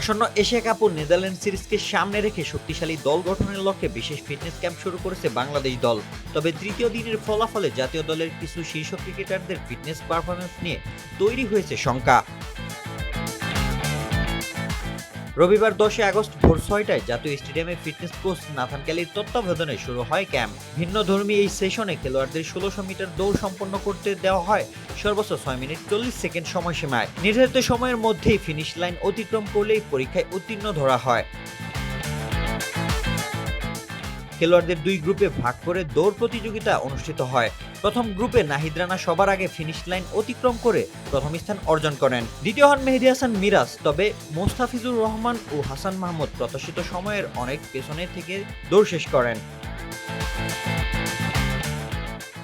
আসন্ন Asia cup ও Netherland সিরিজকে সামনে রেখে শক্তিশালী দল গঠনের লক্ষ্যে বিশেষ ফিটনেস ক্যাম্প শুরু করেছে বাংলাদেশ দল। তবে তৃতীয় দিনের ফলাফলে জাতীয় দলের কিছু শীর্ষ ক্রিকেটারদের ফিটনেস পারফরমেন্স নিয়ে তৈরি হয়েছে শঙ্কা। রবিবার দশই আগস্ট ভোর ছয়টায় জাতীয় স্টেডিয়ামে ফিটনেস কোচ নাথান ক্যালির তত্ত্বাবধানে শুরু হয় ক্যাম্প। ভিন্ন ধর্মী এই সেশনে খেলোয়াড়দের ষোলোশো মিটার দৌড় সম্পন্ন করতে দেওয়া হয় সর্বোচ্চ ছয় মিনিট চল্লিশ সেকেন্ড সময়সীমায়। নির্ধারিত সময়ের মধ্যেই ফিনিশ লাইন অতিক্রম করলেই পরীক্ষায় উত্তীর্ণ ধরা হয়। খেলোয়াড়দের দুই গ্রুপে ভাগ করে দৌড় প্রতিযোগিতা অনুষ্ঠিত হয়। প্রথম গ্রুপে নাহিদ রানা সবার আগে ফিনিশ লাইন অতিক্রম করে প্রথম স্থান অর্জন করেন। দ্বিতীয় হন মেহেদি হাসান মিরাজ, তবে মোস্তাফিজুর রহমান ও হাসান মাহমুদ প্রত্যাশিত সময়ের অনেক পেছনে থেকে দৌড় শেষ করেন।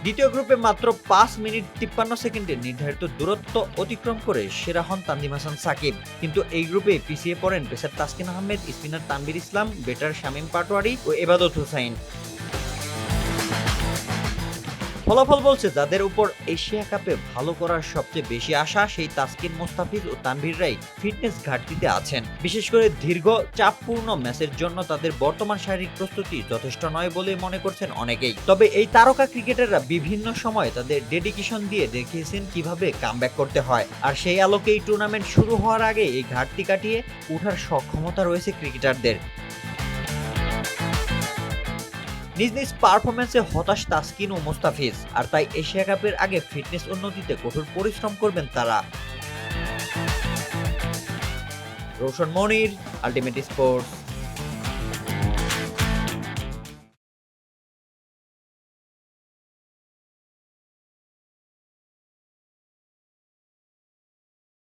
দ্বিতীয় গ্রুপে মাত্র পাঁচ মিনিট তিপ্পান্ন সেকেন্ডে নির্ধারিত দূরত্ব অতিক্রম করে সেরা হন তানদিম হাসান সাকিব। কিন্তু এই গ্রুপে পিছিয়ে পড়েন pacer Taskin Ahmed, spinner Tanvir Islam, batter Shamim Patwari ও এবাদত হুসাইন। ফলাফল বলছে যাদের উপর এশিয়া কাপে ভালো করার সবচেয়ে বেশি আশা সেই তাসকিন মোস্তাফিজ ও তানভীররাই ফিটনেস ঘাটতিতে আছেন। বিশেষ করে দীর্ঘ চাপপূর্ণ ম্যাচের জন্য তাদের বর্তমান শারীরিক প্রস্তুতি যথেষ্ট নয় বলে মনে করছেন অনেকেই। তবে এই তারকা ক্রিকেটাররা বিভিন্ন সময় তাদের ডেডিকেশন দিয়ে দেখিয়েছেন কীভাবে কামব্যাক করতে হয়। আর সেই আলোকে এই টুর্নামেন্ট শুরু হওয়ার আগে এই ঘাটতি কাটিয়ে ওঠার সক্ষমতা রয়েছে ক্রিকেটারদের। নিজ নিজ পারফরমেন্সে হতাশ তাসকিন ও মোস্তাফিজ, আর তাই এশিয়া কাপের আগে ফিটনেস উন্নতিতে কঠোর পরিশ্রম করবেন তারা। রোশন মনির আলটিমেট স্পোর্টস